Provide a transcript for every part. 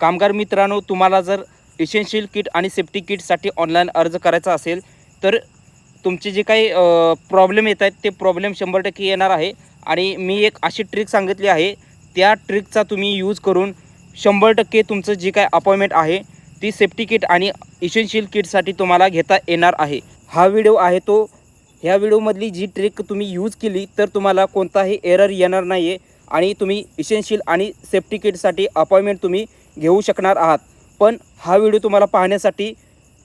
कामगार मित्रांनो तुम्हाला जर इसेन्शियल किट आणि सेफ्टी किटसाठी ऑनलाईन अर्ज करायचा असेल तर तुमचे जे काही प्रॉब्लेम येत आहेत ते प्रॉब्लेम शंभर टक्के येणार आहे. आणि मी एक अशी ट्रिक सांगितली आहे त्या ट्रिकचा तुम्ही यूज करून शंभर टक्के तुमचं जी काय अपॉइंटमेंट आहे ती सेफ्टी किट आणि इसेन्शियल किटसाठी तुम्हाला घेता येणार आहे. हा व्हिडिओ आहे तो. ह्या व्हिडिओमधली जी ट्रिक तुम्ही यूज केली तर तुम्हाला कोणताही एरर येणार नाही आहे आणि तुम्ही इसेन्शियल आणि सेफ्टी किटसाठी अपॉइंटमेंट तुम्ही घेऊ शकणार आहात. पण हा व्हिडिओ तुम्हाला पाहण्यासाठी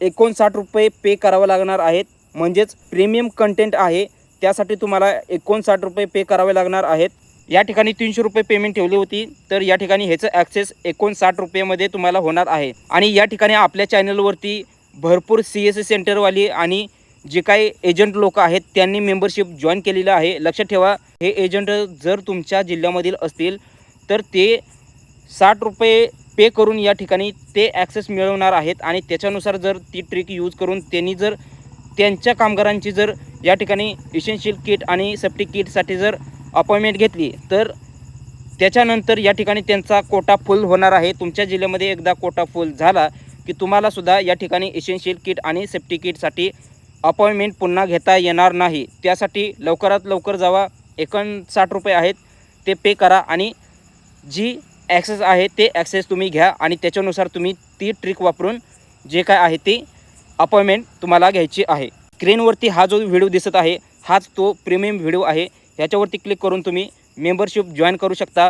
एकोणसाठ रुपये पे करावं लागणार आहेत. म्हणजेच प्रीमियम कंटेंट आहे. त्यासाठी तुम्हाला एकोणसाठ रुपये पे करावे लागणार आहेत. या ठिकाणी तीनशे रुपये पेमेंट ठेवली होती. तर या ठिकाणी ह्याचं ॲक्सेस एकोणसाठ रुपयेमध्ये तुम्हाला होणार आहे. आणि या ठिकाणी आपल्या चॅनलवरती भरपूर सी एस सी सेंटरवाली आणि जे काही एजंट लोक आहेत त्यांनी मेंबरशिप जॉईन केलेलं आहे. लक्षात ठेवा हे एजंट जर तुमच्या जिल्ह्यामधील असतील तर ते साठ रुपये पे करून या ठिकाणी ते ॲक्सेस मिळवणार आहेत. आणि त्याच्यानुसार जर ती ट्रिक यूज करून त्यांनी जर त्यांच्या कामगारांची जर या ठिकाणी इसेन्शियल किट आणि सेफ्टी किटसाठी जर अपॉइंटमेंट घेतली तर त्याच्यानंतर या ठिकाणी त्यांचा कोटा फुल होणार आहे. तुमच्या जिल्ह्यामध्ये एकदा कोटा फुल झाला की तुम्हालासुद्धा या ठिकाणी इसेन्शियल किट आणि सेफ्टी किटसाठी अपॉइंटमेंट पुन्हा घेता येणार नाही. त्यासाठी लवकरात लवकर जावा. एकोणसाठ रुपये आहेत. ते पे करा आणि जी ॲक्सेस आहे ते ॲक्सेस तुम्ही घ्या आणि त्याच्यानुसार तुम्ही ती ट्रिक वापरून जे काय आहे ते अपॉइंटमेंट तुम्हाला घ्यायची आहे. स्क्रीनवरती हा जो व्हिडिओ दिसत आहे हाच तो प्रीमियम व्हिडिओ आहे. ह्याच्यावरती क्लिक करून तुम्ही मेंबरशिप जॉईन करू शकता.